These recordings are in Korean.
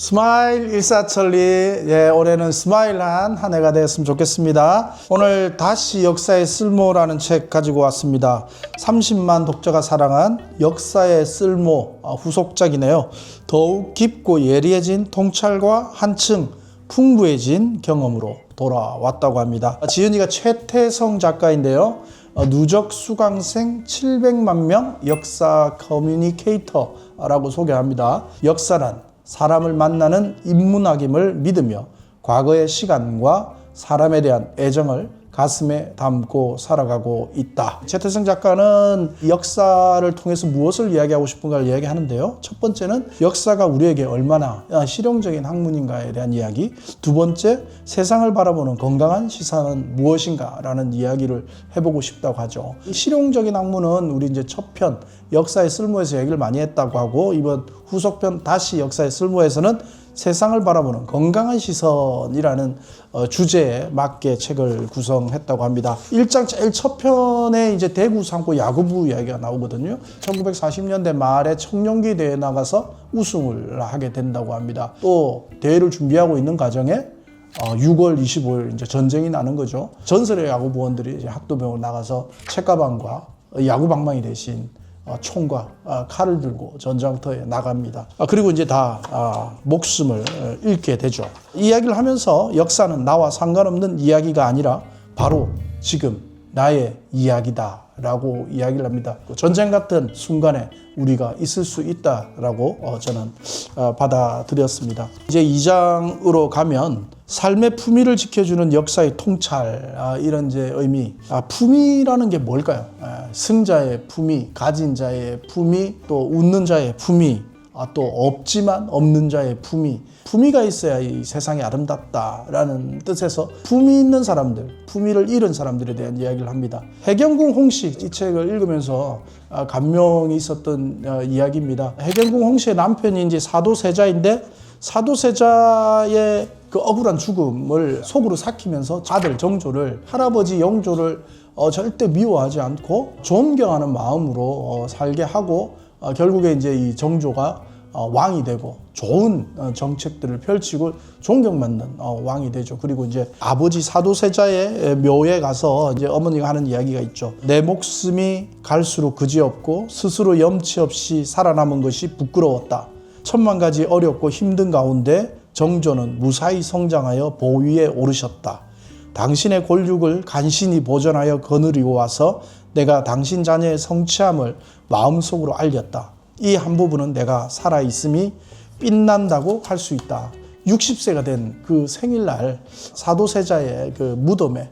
스마일 일사천리 예, 올해는 스마일한 한 해가 되었으면 좋겠습니다. 오늘 다시 역사의 쓸모라는 책 가지고 왔습니다. 30만 독자가 사랑한 역사의 쓸모 아, 후속작이네요. 더욱 깊고 예리해진 통찰과 한층 풍부해진 경험으로 돌아왔다고 합니다. 지은이가 최태성 작가인데요. 어, 누적 수강생 700만 명 역사 커뮤니케이터라고 소개합니다. 역사란 사람을 만나는 인문학임을 믿으며 과거의 시간과 사람에 대한 애정을 가슴에 담고 살아가고 있다. 최태성 작가는 역사를 통해서 무엇을 이야기하고 싶은가를 이야기하는데요. 첫 번째는 역사가 우리에게 얼마나 실용적인 학문인가에 대한 이야기. 두 번째, 세상을 바라보는 건강한 시선은 무엇인가라는 이야기를 해보고 싶다고 하죠. 이 실용적인 학문은 우리 이제 첫 편 역사의 쓸모에서 얘기를 많이 했다고 하고 이번 후속편 다시 역사의 쓸모에서는 세상을 바라보는 건강한 시선이라는 어, 주제에 맞게 책을 구성했다고 합니다. 1장 제일 첫 편에 이제 대구 상고 야구부 이야기가 나오거든요. 1940년대 말에 청룡기 대회에 나가서 우승을 하게 된다고 합니다. 또 대회를 준비하고 있는 과정에 어, 6월 25일 이제 전쟁이 나는 거죠. 전설의 야구부원들이 이제 학도병을 나가서 책가방과 야구 방망이 대신 어, 총과 어, 칼을 들고 전장터에 나갑니다. 아, 그리고 이제 다 아, 목숨을 어, 잃게 되죠. 이야기를 하면서 역사는 나와 상관없는 이야기가 아니라 바로 지금 나의 이야기다 라고 이야기를 합니다. 전쟁 같은 순간에 우리가 있을 수 있다라고 어, 저는 어, 받아들였습니다. 이제 2장으로 가면 삶의 품위를 지켜주는 역사의 통찰 아, 이런 이제 의미. 아, 품위라는 게 뭘까요? 아, 승자의 품위, 가진 자의 품위, 또 웃는 자의 품위, 아, 또 없지만 없는 자의 품위. 품위가 있어야 이 세상이 아름답다라는 뜻에서 품위 있는 사람들, 품위를 잃은 사람들에 대한 이야기를 합니다. 해경궁 홍씨 이 책을 읽으면서 아, 감명이 있었던 어, 이야기입니다. 해경궁 홍씨의 남편이 이제 사도세자인데 사도세자의 그 억울한 죽음을 속으로 삭히면서 아들 정조를 할아버지 영조를 어, 절대 미워하지 않고 존경하는 마음으로 어, 살게 하고 어, 결국에 이제 이 정조가 어, 왕이 되고 좋은 어, 정책들을 펼치고 존경받는 어, 왕이 되죠. 그리고 이제 아버지 사도세자의 묘에 가서 이제 어머니가 하는 이야기가 있죠. 내 목숨이 갈수록 그지없고 스스로 염치 없이 살아남은 것이 부끄러웠다. 천만 가지 어렵고 힘든 가운데 정조는 무사히 성장하여 보위에 오르셨다. 당신의 권력을 간신히 보존하여 거느리고 와서 내가 당신 자녀의 성취함을 마음속으로 알렸다. 이 한 부분은 내가 살아 있음이 빛난다고 할 수 있다. 60세가 된 그 생일날 사도세자의 그 무덤에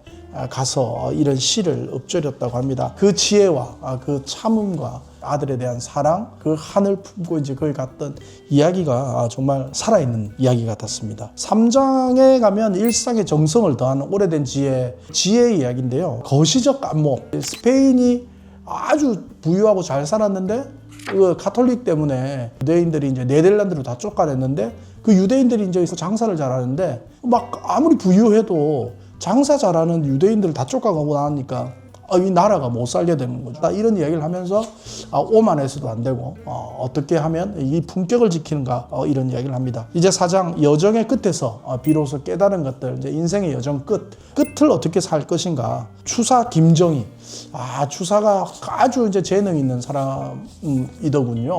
가서 이런 시를 읊조렸다고 합니다. 그 지혜와 그 참음과 아들에 대한 사랑, 그 한을 품고 이제 거기 갔던 이야기가 정말 살아있는 이야기 같았습니다. 3장에 가면 일상의 정성을 더하는 오래된 지혜, 지혜의 이야기인데요. 거시적 감목. 스페인이 아주 부유하고 잘 살았는데 그 가톨릭 때문에 유대인들이 이제 네덜란드로 다 쫓아냈는데 그 유대인들이 이제 장사를 잘하는데 막 아무리 부유해도 장사 잘하는 유대인들을 다 쫓아가고 나니까 아, 이 나라가 못 살게 되는 거죠. 나 이런 이야기를 하면서 아, 오만해서도 안 되고 어, 떻게 하면 이 품격을 지키는가 어, 이런 이야기를 합니다. 이제 사장 여정의 끝에서 어, 비로소 깨달은 것들 이제 인생의 여정 끝 끝을 어떻게 살 것인가 추사 김정희 아 추사가 아주 이제 재능 있는 사람이더군요.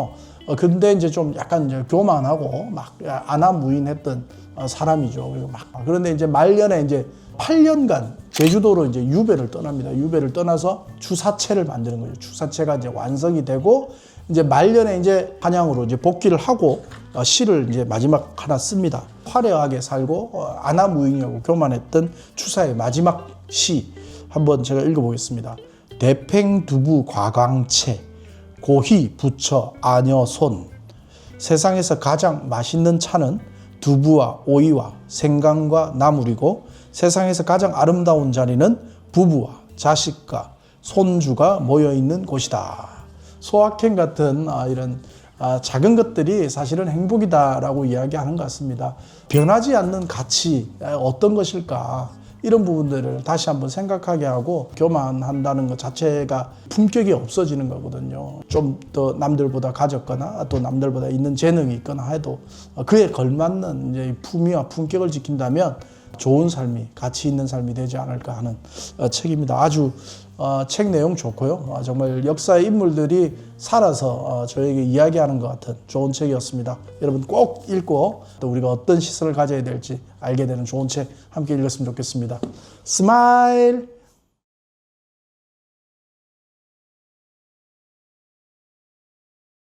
어, 근데 이제 좀 약간 이제 교만하고 막 아나무인했던 어, 사람이죠. 그리고 막 그런데 이제 말년에 이제 8년간 제주도로 이제 유배를 떠납니다. 유배를 떠나서 주사체를 만드는 거죠. 주사체가 이제 완성이 되고 이제 말년에 이제 한양으로 이제 복귀를 하고 어, 시를 이제 마지막 하나 씁니다. 화려하게 살고 어, 아나무인이하고 교만했던 추사의 마지막 시 한번 제가 읽어보겠습니다. 대팽두부 과광채 고희 부처 아녀손 세상에서 가장 맛있는 차는 두부와 오이와 생강과 나물이고 세상에서 가장 아름다운 자리는 부부와 자식과 손주가 모여 있는 곳이다. 소확행 같은 아, 이런 아, 작은 것들이 사실은 행복이다라고 이야기하는 것 같습니다. 변하지 않는 가치 어떤 것일까? 이런 부분들을 다시 한번 생각하게 하고 교만한다는 것 자체가 품격이 없어지는 거거든요. 좀 더 남들보다 가졌거나 또 남들보다 있는 재능이 있거나 해도 그에 걸맞는 이제 품위와 품격을 지킨다면 좋은 삶이 가치 있는 삶이 되지 않을까 하는 어, 책입니다. 아주 어, 책 내용 좋고요. 어, 정말 역사의 인물들이 살아서 어, 저에게 이야기하는 것 같은 좋은 책이었습니다. 여러분 꼭 읽고 또 우리가 어떤 시선을 가져야 될지 알게 되는 좋은 책 함께 읽었으면 좋겠습니다. 스마일